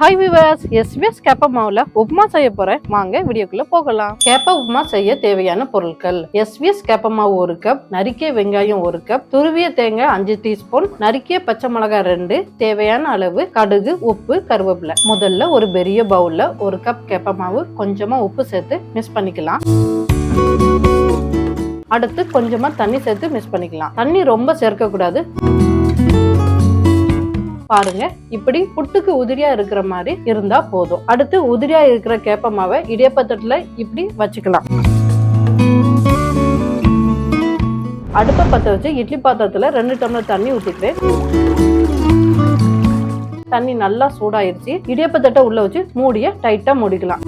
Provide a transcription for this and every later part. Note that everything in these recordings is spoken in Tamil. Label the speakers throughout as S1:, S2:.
S1: ஹாய் விவர்ஸ் எஸ்பிஎஸ் கேப்பா மாவுல உப்புமா செய்ய போறேன். வாங்க வீடியோக்குள்ள போகலாம். கேப்ப உப்புமா செய்ய தேவையான பொருட்கள். எஸ்பிஎஸ் கேப்பா மாவு ஒரு கப் நறுக்கிய வெங்காயம் ஒரு கப் துருவிய தேங்காய் அஞ்சு டீஸ்பூன் நறுக்கிய பச்சை மிளகாய் ரெண்டு தேவையான அளவு கடுகு உப்பு கருவேப்பிலை. முதல்ல ஒரு பெரிய பவுல்ல ஒரு கப் கேப்பா மாவு கொஞ்சமா உப்பு சேர்த்து மிக்ஸ் பண்ணிக்கலாம். அடுத்து கொஞ்சமா தண்ணி சேர்த்து மிக்ஸ் பண்ணிக்கலாம். தண்ணி ரொம்ப சேர்க்க கூடாது. பாருங்க. இப்படி புட்டுக்கு உதிரியா இருக்கிற மாதிரி இருந்தா போதும். அடுத்து உதிரியா இருக்கிற கேப்ப மாவை இடியப்பத்தட்டுல இப்படி வச்சுக்கலாம். அடுப்பை பத்த வச்சு இட்லி பாத்திரத்துல ரெண்டு டம்ளர் தண்ணி ஊத்திக்கிறேன் தண்ணி நல்லா சூடாயிருச்சு. இடியப்பத்தட்டை உள்ள வச்சு மூடிய டைட்டா மூடிக்கலாம்.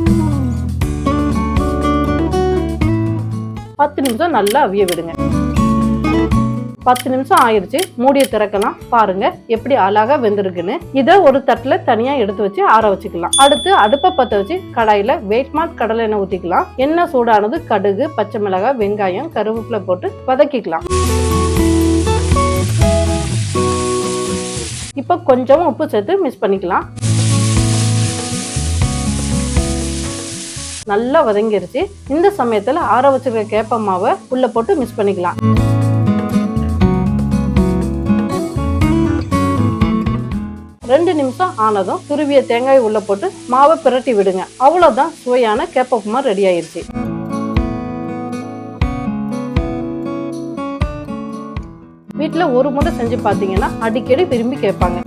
S1: பத்து நிமிஷம் நல்லா அவிய விடுங்க. பத்து நிமிஷம் ஆயிடுச்சு மூடியை திறக்கலாம் பாருங்க எப்படி அழகா வெந்திருக்குன்னு. இதை ஒரு தட்டுல தனியா எடுத்து வச்சு ஆற வச்சுக்கலாம். அடுத்து அடுப்பை பத்த வச்சு கடாயில வெயிட்மார்ட் கடலை எண்ணெய் ஊத்திக்கலாம். எண்ணெய் சூடானது கடுகு பச்சை மிளகாய் வெங்காயம் கருவேப்பிலை போட்டு வதக்கிக்கலாம். இப்போ கொஞ்சம் உப்பு சேர்த்து மிக்ஸ் பண்ணிக்கலாம். நல்லா வதங்கிருச்சு. இந்த சமயத்துல ஆற வச்சிருக்க கேப்ப மாவை உள்ள போட்டு மிக்ஸ் பண்ணிக்கலாம். ரெண்டு நிமிஷம் ஆனதும் துருவிய தேங்காய் உள்ள போட்டு மாவை பிரட்டி விடுங்க. அவ்வளோதான் சுவையான கேப்ப உப்புமா ரெடி ஆயிடுச்சு வீட்டில் ஒரு முறை செஞ்சு பார்த்தீங்கன்னா அடிக்கடி விரும்பி கேட்பாங்க.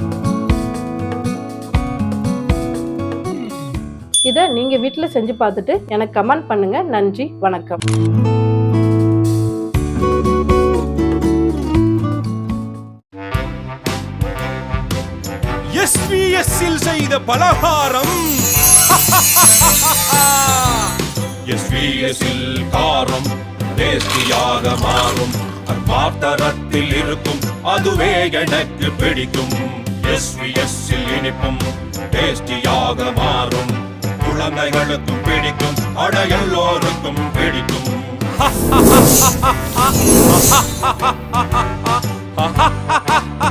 S1: இதை நீங்கள் வீட்டில் செஞ்சு பார்த்துட்டு எனக்கு கமெண்ட் பண்ணுங்கள் நன்றி வணக்கம்.
S2: எஸ்விஎஸ் செய்த பலகாரம். எஸ்விஎஸ் காரம் டேஸ்டியாக மாறும். அது பாத்திரத்தில் இருக்கும் அதுவே எனக்கு பிடிக்கும். எஸ்விஎஸ் இனிப்பும் டேஸ்டியாக மாறும். குழந்தைகளுக்கும் பிடிக்கும் அட எல்லோருக்கும் பிடிக்கும்.